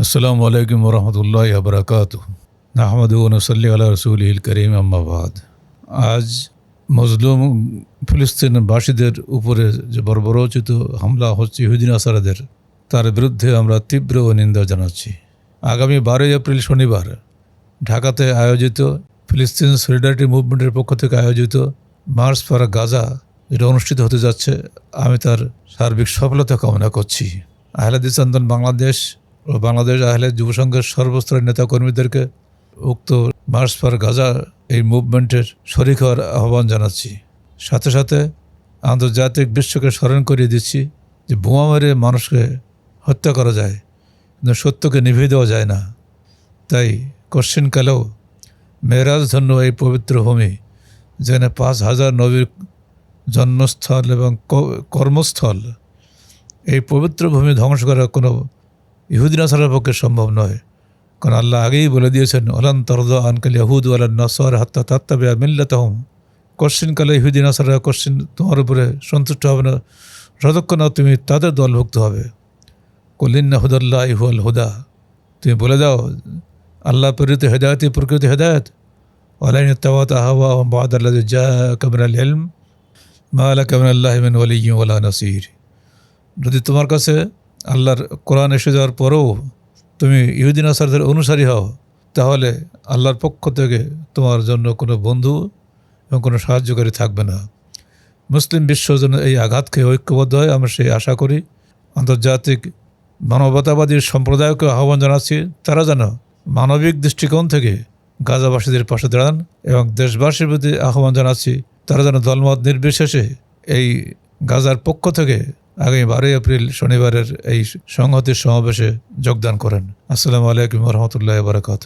আসসালামু আলাইকুম রহমতুল্লাহ আবরাকাত আহমদ নসল্লি আল্লাহ রসুল করিম আম্মাবাদ আজ মজলুম ফিলিস্তিনবাসীদের উপরে যে বর্বরোচিত হামলা হচ্ছে ইহুদিন আসারাদের তার বিরুদ্ধে আমরা তীব্র নিন্দা জানাচ্ছি আগামী বারোই এপ্রিল শনিবার ঢাকাতে আয়োজিত ফিলিস্তিন সলিডারিটি মুভমেন্টের পক্ষ থেকে আয়োজিত মার্চ ফর গাজা এটা অনুষ্ঠিত হতে যাচ্ছে আমি তার সার্বিক সফলতা কামনা করছি আহলাদিস আন্দোলন বাংলাদেশ ও বাংলাদেশ আহলে যুব সংঘের সর্বস্তরের নেতাকর্মীদেরকে উক্ত মার্চ ফর গাজা এই মুভমেন্টের শরিক হওয়ার আহ্বান জানাচ্ছি। সাথে সাথে আন্তর্জাতিক বিশ্বকে স্মরণ করিয়ে দিচ্ছি যে বোমা মেরে মানুষকে হত্যা করা যায়, কিন্তু সত্যকে নিভিয়ে দেওয়া যায় না। তাই কোশ্চিনকালেও মেয়েরাজ ধন্য এই পবিত্র ভূমি, যেখানে পাঁচ হাজার নবীর জন্মস্থল এবং কর্মস্থল, এই পবিত্র ভূমি ধ্বংস করার কোনো ইহুদিন আসারের পক্ষে সম্ভব নয়। কারণ আল্লাহ আগেই বলে দিয়েছেন, ওলান তরদ আনকাল ইয়াহুদ আল্লাহ নসর হাত্তা তাত্তাবে মিল্লাত হম কোশ্চিনকালে ইহুদিন আসারা কোশ্চিন তোমার উপরে সন্তুষ্ট হবে না। যতক্ষণ না তুমি তাদের দলভুক্ত হবে। কলিন্না হুদাল্লাহ ইহু আল হুদা। তুমি বলে দাও, আল্লাহ প্রেরিত হেদায়তই প্রকৃত হেদায়ত। ওলাইন তাওয়াত আহওয়া বাদ আল্লাহ জা কামিন আল ইলম। মা আলা কামিন আল্লাহ মিন ওয়ালি ওয়ালা নাসির। যদি তোমার কাছে আল্লাহর কোরআন এসে যাওয়ার পরেও তুমি ইহুদিন আসারদের অনুসারী হও, তাহলে আল্লাহর পক্ষ থেকে তোমার জন্য কোনো বন্ধু এবং কোনো সাহায্যকারী থাকবে না। মুসলিম বিশ্ব যেন এই আঘাতকে ঐক্যবদ্ধ হয়, আমরা সেই আশা করি। আন্তর্জাতিক মানবতাবাদী সম্প্রদায়কে আহ্বান জানাচ্ছি, তারা যেন মানবিক দৃষ্টিকোণ থেকে গাজাবাসীদের পাশে দাঁড়ান এবং দেশবাসীর প্রতি আহ্বান জানাচ্ছি, তারা যেন দলমত নির্বিশেষে এই গাজার পক্ষ থেকে আগামী বারোই এপ্রিল শনিবারের এই সংহতির সমাবেশে যোগদান করেন। আসসালামু আলাইকুম রহমতুল্লাহ বারকাত